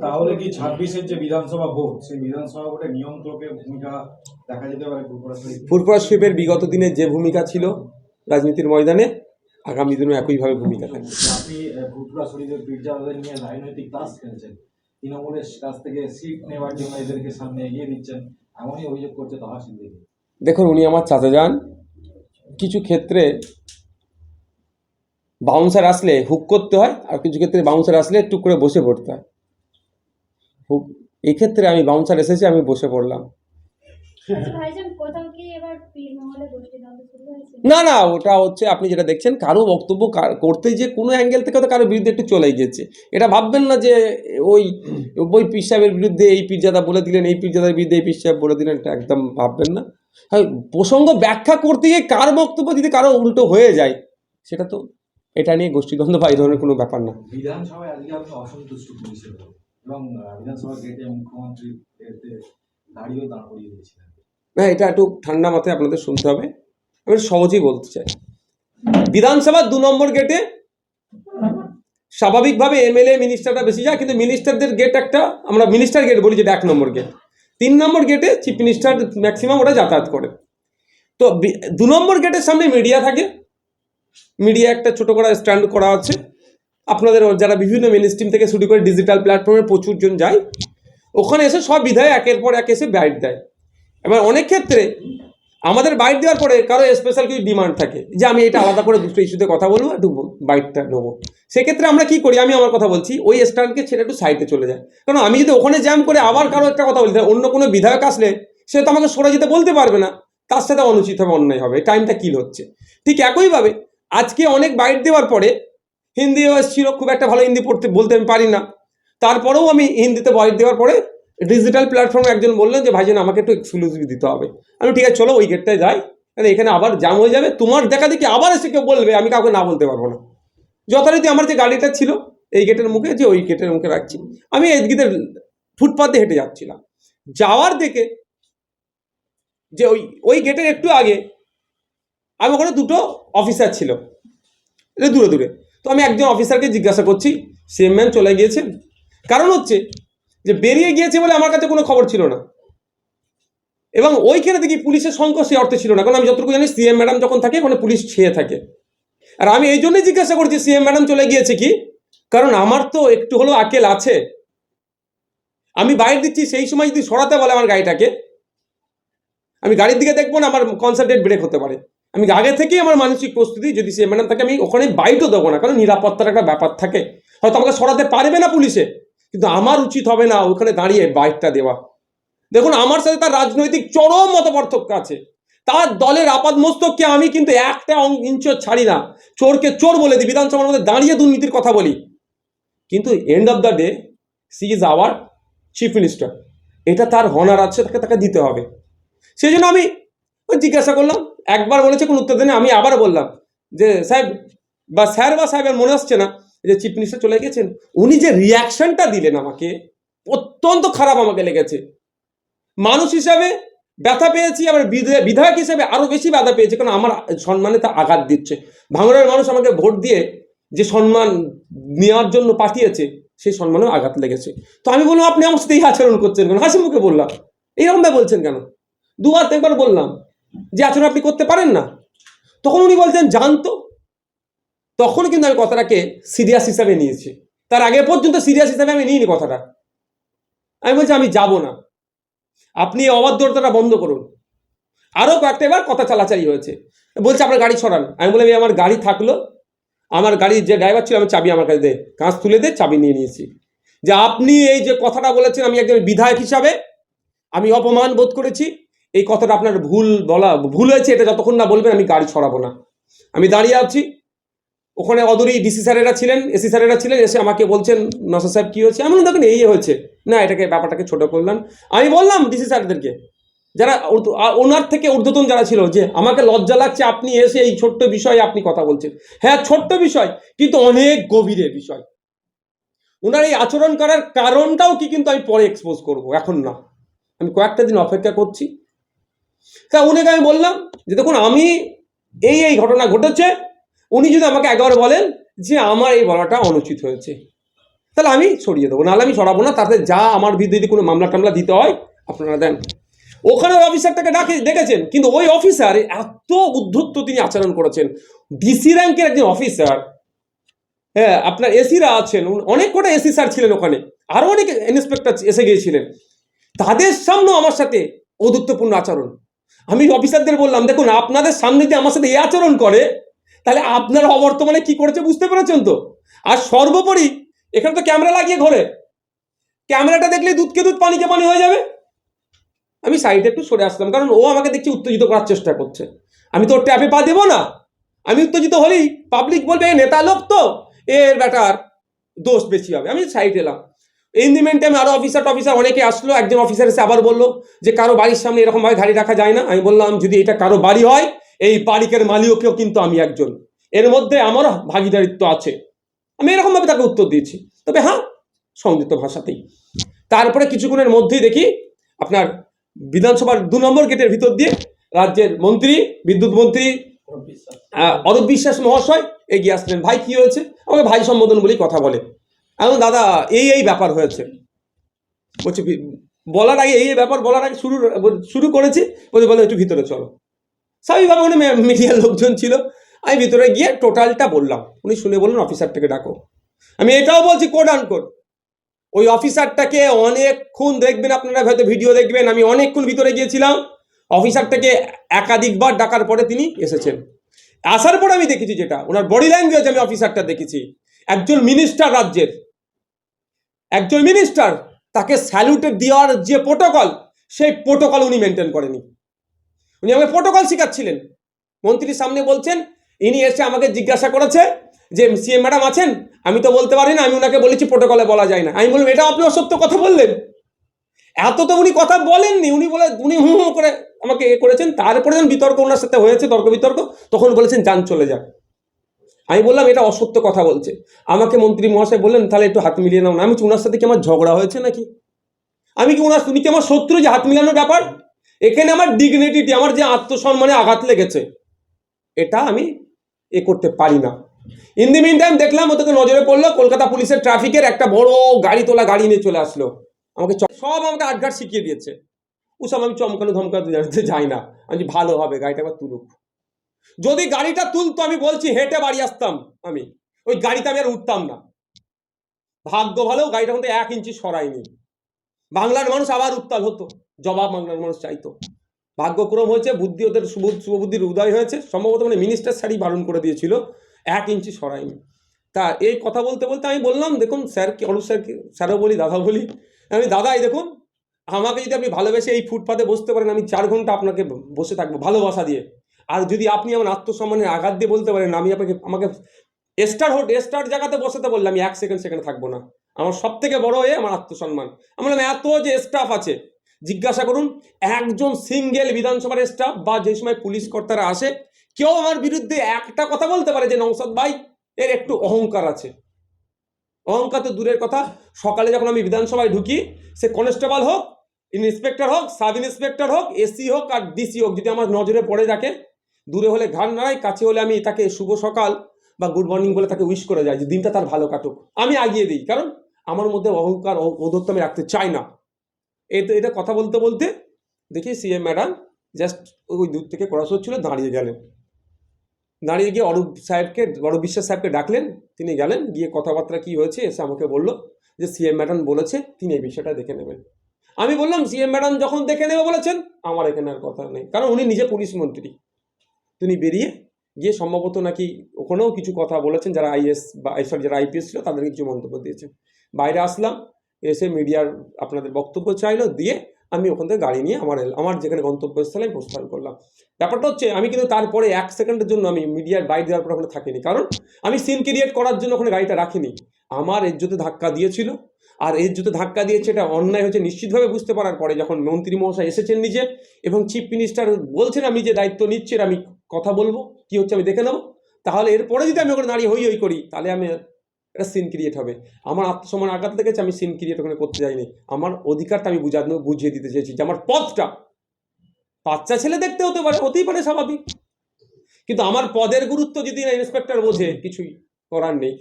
তাহলে কি ছাব্বিশের যে বিধানসভা ভোট সেই বিধানসভা ভোটে নিয়ন্ত্রকের ভূমিকা দেখা যেতে পারে ফুরফুরা ফুরফুরা শরীফের বিগত দিনে যে ভূমিকা ছিল রাজনীতির ময়দানে আগামী দিনেও একইভাবে ভূমিকা থাকবে। আপনি আহ, ফুরফুরা শরীফের পীরজাদাদের নিয়ে রাজনৈতিক তাস খেলছেন। তৃণমূলের কাছ থেকে সিট নেওয়ার জন্য এদেরকে সামনে এগিয়ে দিচ্ছেন এমনই অভিযোগ করছে তাহা সিদ্দিকি দেখুন উনি আমার চাচা যান। কিছু ক্ষেত্রে বাউন্সার আসলে হুক করতে হয় আর কিছু ক্ষেত্রে বাউন্সার আসলে টুক করে বসে পড়তে হয়। হুক এই ক্ষেত্রে আমি বাউন্সার এসেছি আমি বসে পড়লাম। আচ্ছা ভাইজান কোথাও কি এবার পীর মহলে গোষ্ঠীদ্বন্দ্ব শুরু হয়েছে? না না ওটা হচ্ছে আপনি যেটা দেখছেন কারও বক্তব্য কার- করতে যে কোনো অ্যাঙ্গেল থেকে তো কারও বিরুদ্ধে একটু চলে গিয়েছে এটা ভাববেন না যে ওই ওই পীর সাহেবের বিরুদ্ধে এই পীরজাদা বলে দিলেন এই পীরজাদার বিরুদ্ধে এই পীর সাহেব বলে দিলেন এটা একদম ভাববেন না। হ্যাঁ প্রসঙ্গ ব্যাখ্যা করতে গিয়ে কার বক্তব্য যদি কারও উল্টো হয়ে যায় সেটা তো এটা নিয়ে গোষ্ঠীদ্বন্দ্ব বা এই ধরনের কোনো ব্যাপার না। বিধানসভায় আজকে অসন্তুষ্ট এবং বিধানসভা গেটে মুখ্যমন্ত্রী দাঁড়িয়েও দাঁড় করিয়ে দিয়েছিলেন। না, এটা একটু ঠান্ডা মাথায় আপনাদের শুনতে হবে। আমি সহজেই বলতে চাই। বিধানসভার দু নম্বর গেটে স্বাভাবিকভাবে এমএলএ মিনিস্টাররা বেশি যায়, কিন্তু মিনিস্টারদের গেট একটা, আমরা মিনিস্টার গেট বলি যেটা এক নম্বর গেট। তিন নম্বর গেটে চিফ মিনিস্টার ম্যাক্সিমাম ওরা যাতায়াত করে। তো দু নম্বর গেটের সামনে মিডিয়া থাকে। মিডিয়া একটা ছোট করা স্ট্যান্ড করা আছে। আপনাদের যারা বিভিন্ন মেন স্ট্রিম থেকে শুরু করে ডিজিটাল প্ল্যাটফর্মে প্রচুর জন যায়, ওখানে এসে সব বিধায় একের পর এক এসে বাইট দেয়। এবার অনেক ক্ষেত্রে আমাদের বাইট দেওয়ার পরে কারও স্পেশাল কিছু ডিমান্ড থাকে, যে আমি এটা আলাদা করে দুটো ইস্যুতে কথা বলব একটু বাইটটা নেব। সেক্ষেত্রে আমরা কি করি, আমি আমার কথা বলছি, ওই স্ট্যান্ডকে ছেড়ে একটু সাইডে চলে যায়। কারণ আমি যদি ওখানে জ্যাম করে আবার কারও একটা কথা বলতে অন্য কোনো বিধায়ক আসলে সে তো আমাকে সরে যেতে বলতে পারবে না, তার সাথে অনুচিত হবে, অন্যায় হবে টাইমটা কিল হচ্ছে? ঠিক একইভাবে আজকে অনেক বাইট দেওয়ার পরে হিন্দিও এসেছিল খুব একটা ভালো হিন্দি পড়তে, বলতে আমি পারি না। তারপরেও আমি হিন্দিতে বাইট দেওয়ার পরে ডিজিটাল প্ল্যাটফর্মে একজন বললেন যে, ভাইজান, আমাকে একটু এক্সক্লুসিভ দিতে হবে। আমি ঠিক আছে, চলো ওই গেটটায় যাই। কারণ এখানে আবার জাম হয়ে যাবে। তোমার দেখা দেখি আবার এসে কেউ বলবে, আমি কাউকে না বলতে পারব না। যথারীতি আমার যে গাড়িটা ছিল, এই গেটের মুখে, যে ওই গেটের মুখে রাখছি। আমি এদিকে ফুটপাতে হেঁটে যাচ্ছিলাম। যাওয়ার দেখে যে ওই ওই গেটের একটু আগে আমি ওখানে দুটো অফিসার ছিল। দূরে দূরে। তো আমি একজন অফিসারকে জিজ্ঞাসা করছি সিএম ম্যান চলে গিয়েছেন কারণ হচ্ছে যে বেরিয়ে গিয়েছে বলে আমার কাছে কোনো খবর ছিল না। এবং ওইখানে দেখি পুলিশের সংখ্যা সে অর্থে ছিল না। কারণ আমি যতটুকু জানি সিএম ম্যাডাম যখন থাকে, ওখানে পুলিশ ছেয়ে থাকে। আর আমি এই জন্যই জিজ্ঞাসা করছি সিএম ম্যাডাম চলে গিয়েছে কি? কারণ আমার তো একটু হলেও আকেল আছে। আমি বাইরে দিচ্ছি, সেই সময় যদি সরাতে বলে আমার গাড়িটাকে, আমি গাড়ির দিকে দেখব না, আমার কনসেন্ট্রেট ব্রেক হতে পারে। আমি আগে থেকেই আমার মানসিক প্রস্তুতি, যদি সে ম্যাডাম থাকে আমি ওখানে বাইটও দেবো না, কারণ নিরাপত্তার একটা ব্যাপার থাকে। হয়তো আমাকে সরাতে পারবে না পুলিশে, কিন্তু আমার উচিত হবে না ওখানে দাঁড়িয়ে বাইকটা দেওয়া। দেখুন, আমার সাথে তার রাজনৈতিক চরম মত পার্থক্য আছে। তার দলের আপাত মস্তককে আমি কিন্তু একটা ইঞ্চও ছাড়ি না। চোরকে চোর বলে দিই, বিধানসভার মধ্যে দাঁড়িয়ে দুর্নীতির কথা বলি। কিন্তু end of the day she is our chief minister এটা তার হনার আছে, তাকে তাকে দিতে হবে। সেই জন্য আমি জিজ্ঞাসা করলাম, একবার বলেছে কোনো উত্তর দেনে আমি আবার বললাম যে সাহেব বা স্যার বা সাহেবের মনে আসছে না যে চিফ মিনিস্টার চলে গেছেন? উনি যে রিয়াকশনটা দিলেন আমাকে, অত্যন্ত খারাপ আমাকে লেগেছে। মানুষ হিসাবে ব্যথা পেয়েছি, আবার বিধা- বিধায়ক হিসেবে আরও বেশি ব্যথা পেয়েছে, কারণ আমার সম্মানে তা আঘাত দিচ্ছে। ভাঙড়ের মানুষ আমাকে ভোট দিয়ে যে সম্মান নেওয়ার জন্য পাঠিয়েছে, সেই সম্মানেও আঘাত লেগেছে। তো আমি বললাম, আপনি আমার সাথে এই আচরণ করছেন কেন? হাসি মুখে বললাম এইরকম ভাবে বলছেন কেন? দুবার একবার বললাম যে আচরণ আপনি করতে পারেন না। তখন উনি বলছেন জানতো তখন কিন্তু আমি কথাটাকে সিরিয়াস হিসাবে নিয়েছি। তার আগে পর্যন্ত সিরিয়াস হিসাবে আমি নিইনি কথাটা। আমি বলছি, আমি যাব না। আপনি অবাধ্যতাটা বন্ধ করুন। আরও কয়েকটা এবার কথা চালাচালি হয়েছে। বলছে, আপনার গাড়ি সরান। আমি বললাম আমার গাড়ি থাকল। আমার গাড়ির যে ড্রাইভার ছিল, আমি চাবি আমার কাছে দে, কাঁচ তুলে দে, চাবি নিয়ে নিয়েছি। যে আপনি এই যে কথাটা বলেছেন, আমি একজন বিধায়ক হিসাবে আমি অপমান বোধ করেছি। এই কথাটা আপনার ভুল বলা, ভুল হয়েছে, এটা যতক্ষণ না বলবেন, আমি গাড়ি ছড়াবো না। আমি দাঁড়িয়ে আছি। ওখানে অদূরেই ডিসি স্যারেরা ছিলেন এসি স্যারেরা ছিলেন, এসে আমাকে বলছেন, নসর সাহেব, কী হয়েছে? এমন দেখেন, এই হয়েছে। না, এটাকে, ব্যাপারটাকে ছোট করলাম। আমি বললাম ডিসি স্যারদেরকে, যারা ওনার থেকে ঊর্ধ্বতন যারা ছিল, যে আমাকে লজ্জা লাগছে, আপনি এসে এই ছোট্ট বিষয়ে আপনি কথা বলছেন। হ্যাঁ ছোট্ট বিষয়, কিন্তু অনেক গভীরে বিষয়। ওনার এই আচরণ করার কারণটাও কি কিন্তু আমি পরে এক্সপোজ করব, এখন না। আমি কয়েকটা দিন অপেক্ষা করছি। তা উনিকে আমি বললাম যে দেখুন, আমি এই এই ঘটনা ঘটেছে, উনি যদি আমাকে একবার বলেন যে আমার এই বলাটা অনুচিত হয়েছে, তাহলে আমি সরিয়ে দেবো, নাহলে আমি সরাবো না, তাতে যা আমার বিরুদ্ধে কোনো মামলা টামলা দিতে হয়, আপনারা দেন। ওখানে অফিসারটাকে ডাকে, ডেকেছেন, কিন্তু ওই অফিসার এত উদ্ধত্ত তিনি আচরণ করেছেন। ডিসি র্যাঙ্কের একজন অফিসার হ্যাঁ আপনার এসিরা আছেন অনেক কটা এসি স্যার ছিলেন ওখানে আরও অনেক ইন্সপেক্টর এসে গিয়েছিলেন। তাদের সামনেও আমার সাথে ঔদুত্যপূর্ণ আচরণ। আমি অফিসারদের বললাম, দেখুন, আপনাদের সামনে যদি আমার সাথে এই আচরণ করে, তাহলে আপনারা অবর্তমানে কি করেছে বুঝতে পেরেছেন তো? আর সর্বোপরি, এখানে তো ক্যামেরা লাগিয়ে ঘরে। ক্যামেরাটা দেখলে দুধকে দুধ পানিকে পানি হয়ে যাবে। আমি সাইডে একটু সরে আসলাম, কারণ ও আমাকে দেখছি উত্তেজিত করার চেষ্টা করছে। আমি তো ওর ট্যাপে পা দেবো না। আমি উত্তেজিত হলেই পাবলিক বলবে, "এ নেতা লোক তো এর ব্যাটার, দোষ বেশি হবে। আমি সাইড এলাম। ইন দি মেন টাইম আরও অফিসার টফিসার অনেকে আসলো, একজন অফিসার এসে আবার বলল যে, কারও বাড়ির সামনে এরকমভাবে গাড়ি রাখা যায় না। আমি বললাম, যদি এটা কারও বাড়ি হয়, এই বাড়িকের মালিককেও কিন্তু আমি একজন। এর মধ্যে আমার ভাগিদারিত্ব আছে। আমি এরকমভাবে তাকে উত্তর দিয়েছি। তবে হ্যাঁ সংযুক্ত ভাষাতেই। তারপরে কিছুক্ষণের মধ্যেই দেখি, আপনার বিধানসভার দু নম্বর গেটের ভিতর দিয়ে রাজ্যের মন্ত্রী, বিদ্যুৎ মন্ত্রী অরূপ বিশ্বাস মহাশয় এগিয়ে আসলেন। ভাই, কি হয়েছে? আমাকে ভাই সম্বোধন বলেই কথা বলে। এখন দাদা, এই এই ব্যাপার হয়েছে। বলছি বলার আগে এই ব্যাপার বলার আগে শুরু শুরু করেছি। বলছি, বলে, একটু ভিতরে চলো। স্বাভাবিকভাবে উনি মিডিয়ার লোকজন ছিল। আমি ভিতরে গিয়ে টোটালটা বললাম। উনি শুনে বললেন অফিসারটাকে ডাকো। আমি এটাও বলছি কোড আন কোড ওই অফিসারটাকে অনেকক্ষণ দেখবেন, আপনারা হয়তো ভিডিও দেখবেন। আমি অনেকক্ষণ ভিতরে গিয়েছিলাম। অফিসারটাকে একাধিকবার ডাকার পরে তিনি এসেছেন। আসার পর আমি দেখেছি যেটা, ওনার বডি ল্যাঙ্গুয়েজ আমি অফিসারটা দেখেছি। একজন মিনিস্টার রাজ্যের। একজন মিনিস্টার তাকে স্যালুটে দেওয়ার যে প্রোটোকল সেই প্রোটোকল উনি মেনটেন করেনি। উনি আমাকে প্রোটোকল শেখাচ্ছিলেন। মন্ত্রীর সামনে বলছেন, ইনি এসে আমাকে জিজ্ঞাসা করেছে যে সিএম ম্যাডাম আছেন? আমি তো বলতে পারি না, আমি ওনাকে বলেছি প্রোটোকলে বলা যায় না। আমি বললাম, এটা আপনি অসত্য কথা বললেন। এত তো উনি কথা বলেননি। উনি বলে, উনি হুঁ হুঁ করে আমাকে এ করেছেন। তারপরে যখন বিতর্ক ওনার সাথে হয়েছে, তর্ক বিতর্ক, তখন বলেছেন, যান, চলে যান। আমি বললাম, এটা অসত্য কথা বলছে। আমাকে মন্ত্রী মহাশয় বললেন, তাহলে একটু হাত মিলিয়ে নাও। না আমি ওনার সাথে কি আমার ঝগড়া হয়েছে নাকি? আমি কি ওনার তুমি কি আমার শত্রু যে হাত মিলানোর ব্যাপার? এখানে আমার ডিগনিটিটি আমার যে আত্মসম্মানে আঘাত লেগেছে, এটা আমি এ করতে পারি না। ইন দি মিন টাইম দেখলাম ও তোকে নজরে পড়ল, কলকাতা পুলিশের ট্রাফিকের একটা বড় গাড়ি তোলা গাড়ি নিয়ে চলে আসলো। আমাকে সব আমাকে আটঘাট শিখিয়ে দিয়েছে। ওসব আমি চমকানো ধমকাতে জানতে যাই না। আমি ভালো হবে, গাড়িটা আবার তুলুক। যদি গাড়িটা তুলতো, আমি বলছি, হেঁটে বাড়ি আসতাম আমি। ওই গাড়িতে আমি আর উঠতাম না। ভাগ্য ভালো গাড়িটা মধ্যে এক ইঞ্চি সরাইনি বাংলার মানুষ আবার উত্তাল হতো। জবাব বাংলার মানুষ চাইতো। ভাগ্যক্রম হয়েছে, বুদ্ধি ওদের শুভ- শুভবুদ্ধির উদয় হয়েছে। সম্ভবত মানে মিনিস্টার শাড়ি বারণ করে দিয়েছিল। এক ইঞ্চি সরাইনি তা এই কথা বলতে বলতে আমি বললাম, দেখুন স্যার কি অরূপ স্যার কি স্যারও বলি, দাদা বলি। আমি দাদা এই দেখুন, আমাকে যদি আপনি ভালোবেসে এই ফুটপাতে বসতে পারেন, আমি চার ঘণ্টা আপনাকে বসে থাকব, ভালোবাসা দিয়ে। আর যদি আপনি আমার আত্মসম্মানের আঘাত দিয়ে বলতে পারেন, আমি আপনাকে, আমাকে স্টার হোট স্টার জায়গাতে বসাতে বললাম আমি এক সেকেন্ড সেখানে থাকব না। আমার সব থেকে বড় হয়ে আমার আত্মসম্মান। আমি বললাম, এত যে স্টাফ আছে, জিজ্ঞাসা করুন, একজন সিঙ্গেল বিধানসভার স্টাফ বা যে সময় পুলিশ কর্তারা আসে, কেউ আমার বিরুদ্ধে একটা কথা বলতে পারে যে নৌসাদ ভাই, এর একটু অহংকার আছে। অহংকার তো দূরের কথা। সকালে যখন আমি বিধানসভায় ঢুকি, সে কনস্টেবল হোক ইন্সপেক্টর হোক সাব ইন্সপেক্টর হোক এসি হোক আর ডিসি হোক, যদি আমার নজরে পড়ে থাকে দূরে হলে ঘাড় নাড়াই কাছে হলে আমি তাকে শুভ সকাল বা গুড মর্নিং বলে তাকে উইশ করে যাই যে দিনটা তার ভালো কাটুক। আমি আগিয়ে দিই, কারণ আমার মধ্যে অহংকার ঔদ্ধত্য আমি রাখতে চাই না। এই তো এটা কথা বলতে বলতে দেখি সিএম ম্যাডাম জাস্ট ওই দূর থেকে ক্রস হচ্ছিল, দাঁড়িয়ে গেলেন। দাঁড়িয়ে গিয়ে অরূপ সাহেবকে, অরূপ বিশ্বাস সাহেবকে ডাকলেন। তিনি গেলেন, গিয়ে কথাবার্তা কি হয়েছে এসে আমাকে বলল যে সিএম ম্যাডাম বলেছে, তিনি এই বিষয়টা দেখে নেবেন। আমি বললাম সিএম ম্যাডাম যখন দেখে নেবে বলেছেন, আমার এখানে আর কথা নেই, কারণ উনি নিজে পুলিশ মন্ত্রী। তিনি বেরিয়ে গিয়ে সম্ভবত নাকি ওখানেও কিছু কথা বলেছেন, যারা আইএস বা সরি যারা আইপিএস ছিল তাদের কিছু মন্তব্য দিয়েছেন। বাইরে আসলাম, এসে মিডিয়ার আপনাদের বক্তব্য চাইলো, দিয়ে আমি ওখান থেকে গাড়ি নিয়ে আমার আমার যেখানে গন্তব্যস্থলে আমি প্রস্থান করলাম। ব্যাপারটা হচ্ছে, আমি কিন্তু তারপরে এক সেকেন্ডের জন্য আমি মিডিয়ার বাইরে দেওয়ার পর ওখানে থাকিনি। কারণ আমি সিন ক্রিয়েট করার জন্য ওখানে গাড়িটা রাখিনি। আমার এজ্জতে ধাক্কা দিয়েছিল। আর এজ্জতে ধাক্কা দিয়েছে এটা অন্যায় হচ্ছে নিশ্চিতভাবে বুঝতে পারার পরে, যখন মন্ত্রী মহাশয় এসেছেন নিজে এবং চিফ মিনিস্টার বলছেন, আমি যে দায়িত্ব নিচ্ছি আমি কথা বলব, কি হচ্ছে আমি দেখে নেব। তাহলে এরপরে যদি আমি ওখানে দাঁড়িয়ে হই হই করি, তাহলে আমি একটা সিন ক্রিয়েট হবে। আমার আত্মসম্মান আঘাত দেখেছি আমি সিন ক্রিয়েট ওখানে করতে যাইনি। আমার অধিকারটা আমি বুঝানো বুঝিয়ে দিতে চেয়েছি যে আমার পথটা। বাচ্চা ছেলে দেখতে হতে পারে, হতেই পারে স্বাভাবিক। কিন্তু আমার পদের গুরুত্ব যদি ইন্সপেক্টর বোঝে, কিছুই করার নেই।